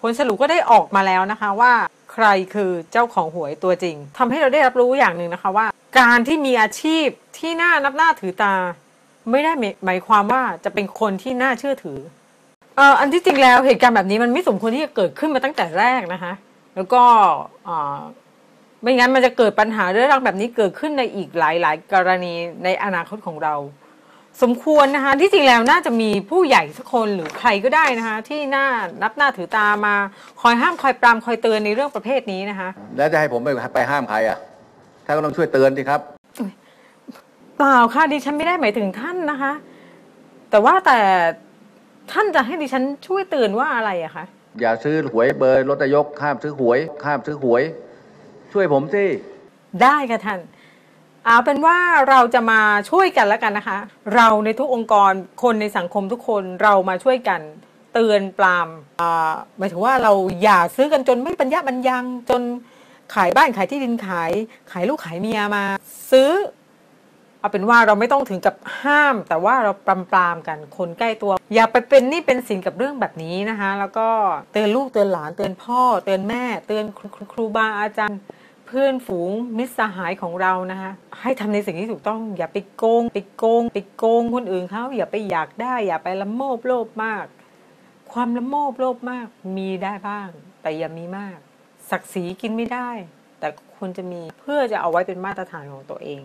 ผลสรุปก็ได้ออกมาแล้วนะคะว่าใครคือเจ้าของหวยตัวจริงทำให้เราได้รับรู้อย่างหนึ่งนะคะว่า การที่มีอาชีพที่น่านับหน้าถือตา ไม่ได้หมายความว่าจะเป็นคนที่น่าเชื่อถือเอ่ออันที่จริงแล้วเหตุการณ์แบบนี้มันไม่สมควรที่จะเกิดขึ้นมาตั้งแต่แรกนะคะ แล้วก็เออไม่งั้นมันจะเกิดปัญหาเรื่องรังแบบนี้เกิดขึ้นในอีกหลาย ๆ กรณีในอนาคตของเรา สมควรนะคะที่จริงแล้วน่าจะมีผู้ใหญ่สักคนหรือใครก็ได้นะคะที่น่านับหน้าถือตามาคอยห้ามคอยปรามคอยเตือนในเรื่องประเภทนี้นะคะแล้วจะให้ผมไปไปห้ามใครอะท่านก็ต้องช่วยเตือนสิครับเปล่าค่ะดิฉันไม่ได้หมายถึงท่านนะคะ แต่ว่าแต่ท่านจะให้ดิฉันช่วยเตือนว่าอะไรอะคะอย่าซื้อหวยเบอร์รถนายกห้ามซื้อหวยห้ามซื้อหวย ช่วยผมสิได้ค่ะท่าน เอาเป็นว่าเราจะมาช่วยกันแล้วกันนะคะ เราในทุกองค์กรคนในสังคมทุกคนเรามาช่วยกันเตือนปรามหมายถึงว่าเราอย่าซื้อกันจนไม่ปัญญาบรรยังจนขายบ้านขายที่ดินขาย ขายลูกขายเมียมา ซื้อ เอาเป็นว่าเราไม่ต้องถึงกับห้าม แต่ว่าเราปรามปรามๆกันคนใกล้ตัว อย่าไปเป็นนี่เป็นสินกับเรื่องแบบนี้นะคะ แล้วก็เตือนลูกเตือนหลานเตือนพ่อ เตือนแม่ เตือนคุณครูบาอาจารย์ เพื่อนฝูงมิตรสหายของเรานะคะให้ทำในสิ่งที่ถูกต้องอย่าไปโกงไปโกงไปโกงคนอื่นเขาอย่าไปอยากได้ อย่าไปละโมบโลภมาก ความละโมบโลภมากมีได้บ้าง แต่อย่ามีมาก ศักดิ์ศรีกินไม่ได้ แต่ควรจะมีเพื่อจะเอาไว้เป็นมาตรฐานของตัวเอง